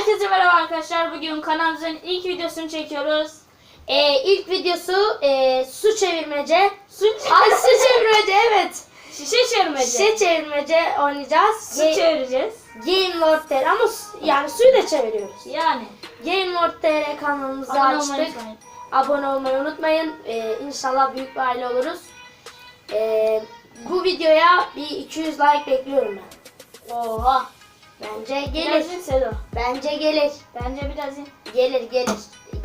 Herkese merhaba arkadaşlar. Bugün kanalımızın ilk videosunu çekiyoruz. Ee, ilk videosu e, su çevirmece. Su, Ay su çevirmece evet. şişe çevirmece. Şişe çevirmece oynayacağız. Su Ge- çevireceğiz. Game Lord TR ama su- yani suyu da çeviriyoruz. Yani. Game Lord TR kanalımızı Abone olmayı açtık. unutmayın. Abone olmayı unutmayın. Ee, inşallah büyük bir aile oluruz. Ee, bu videoya bir 200 like bekliyorum ben. Oha. Bence gelir. Biraz in Sedo. Bence gelir. Bence biraz in. Gelir gelir.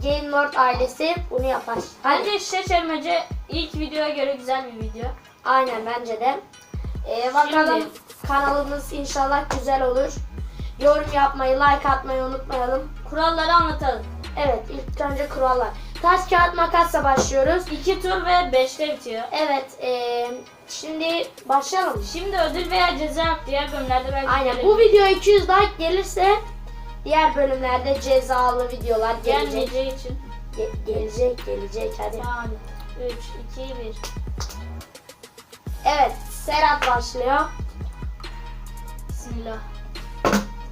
Game Lord ailesi bunu yapar. Bence şişe çevirmece ilk videoya göre güzel bir video. Aynen bence de. Ee, bakalım Şimdi- kanalımız inşallah güzel olur. Yorum yapmayı, like atmayı unutmayalım. Kuralları anlatalım. Evet, ilk önce kurallar. Taş, kağıt, makasla başlıyoruz. 2 tur ve 5'te bitiyor. Evet, ee, şimdi başlayalım. Şimdi ödül veya ceza. Diğer bölümlerde belki Aynen. Bu video 200 like gelirse diğer bölümlerde cezalı videolar gelecek. gelmeyeceği için. Ge- gelecek, gelecek hadi. Hadi. 3, 2, 1. Evet, Serhat başlıyor. Bismillah.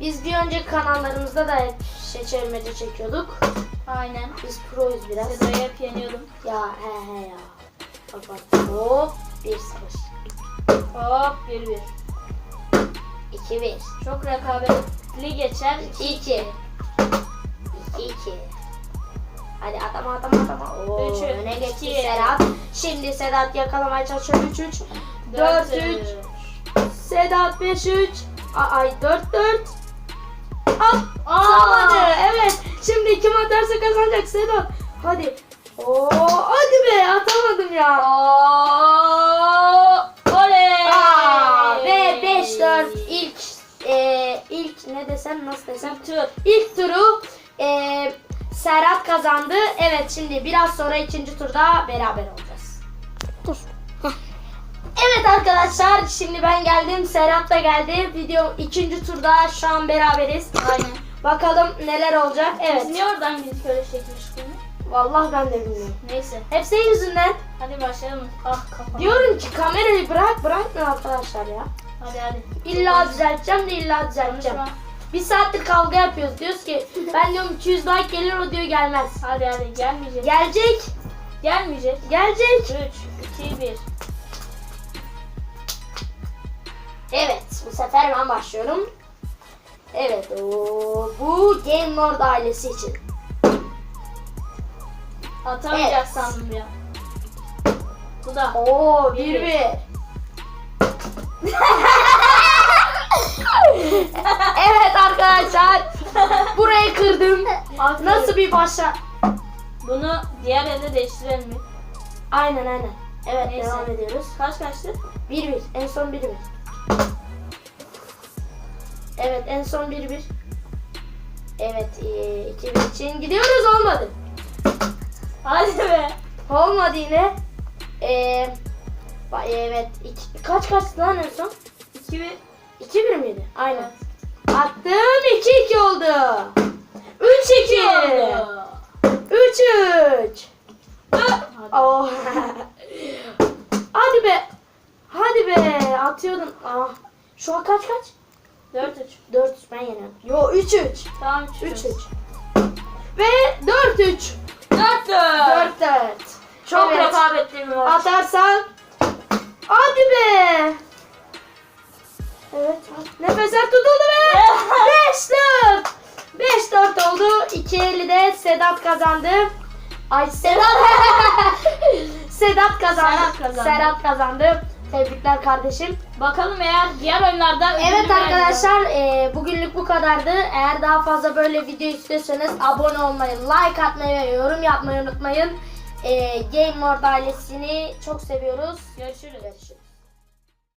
Biz bir önceki kanallarımızda da hep şey çevirmece çekiyorduk. Aynen. Biz proyuz biraz. Sedo'yu hep yeniyordum. Ya he he ya. Bak bak. Hop. 1-0. Hop 1 1. 2-1. Çok rekabetli geçer. 2-2. 2-2. Hadi atama atama atama. Oo, Üçü, öne geçti iki. Serhat. Şimdi Sedat yakalamaya çalışıyor. 3-3. 4-3. Sedat 5-3. A- Ay 4-4. At. Atamadı. Evet. Şimdi kim atarsa kazanacak Sedat. Hadi. Oo, hadi be atamadım ya. Oley! Aa, ve 5-4 ilk e, ilk ne desem nasıl desem tur. ilk turu e, Serhat kazandı. Evet şimdi biraz sonra ikinci turda beraber olacağız. Evet arkadaşlar şimdi ben geldim Serhat da geldi. Video ikinci turda şu an beraberiz. Aynen. Bakalım neler olacak. Biz Evet. niye oradan gidip böyle şekil çıkıyoruz? Vallahi ben de bilmiyorum. Neyse. Hep senin yüzünden. Hadi başlayalım. Ah kafam. Diyorum ki kamerayı bırak bırakma arkadaşlar ya. Hadi hadi. İlla düzelteceğim de illa düzelteceğim. Konuşma. Bir saattir kavga yapıyoruz. Diyoruz ki ben diyorum 200 like gelir o diyor gelmez. Hadi hadi gelmeyecek. Gelecek. Gelmeyecek. Gelecek. 3, 2, 1. Evet bu sefer ben başlıyorum. Evet o bu Game Lord ailesi için. Atamayacak Evet. sandım ya. Bu da. Oo Bir 1 bir. 1. evet arkadaşlar. Burayı kırdım. Aferin. Nasıl bir başla? Bunu diğer elde değiştirelim mi? Aynen aynen. Evet Neyse. devam ediyoruz. Kaç kaçtı? 1 1. En son 1 1. Evet en son 1 1. Evet 2 1 için gidiyoruz olmadı. Hadi be. Olmadı yine. Ee, evet. iki- kaç kaçtı lan en son? 2, 1. 2 1 miydi? Aynen. Evet. Attım 2 2 oldu. 3 2. 3 3. Hadi. Oh. Hadi be. Hadi be. Atıyordun. Ah. Şu an kaç kaç? 4, 3. 4 ben yeniyorum. Yo 3 3. Tamam 3, 3 3. Ve 4 3. 4, 4 4. Çok Evet. rekabetli bir maç. Atarsan. Hadi be. Evet. Nefesler tutuldu be. 5 4. 5 4 oldu. 2.50 de Sedat kazandı. Ay Sedat. Sedat kazandı. Serhat kazandı. Serhat kazandı. Tebrikler kardeşim. Bakalım eğer diğer oyunlarda Evet arkadaşlar e, bugünlük bu kadardı. Eğer daha fazla böyle video istiyorsanız abone olmayı, like atmayı ve yorum yapmayı unutmayın. E, Game World ailesini çok seviyoruz. Görüşürüz. Görüşürüz.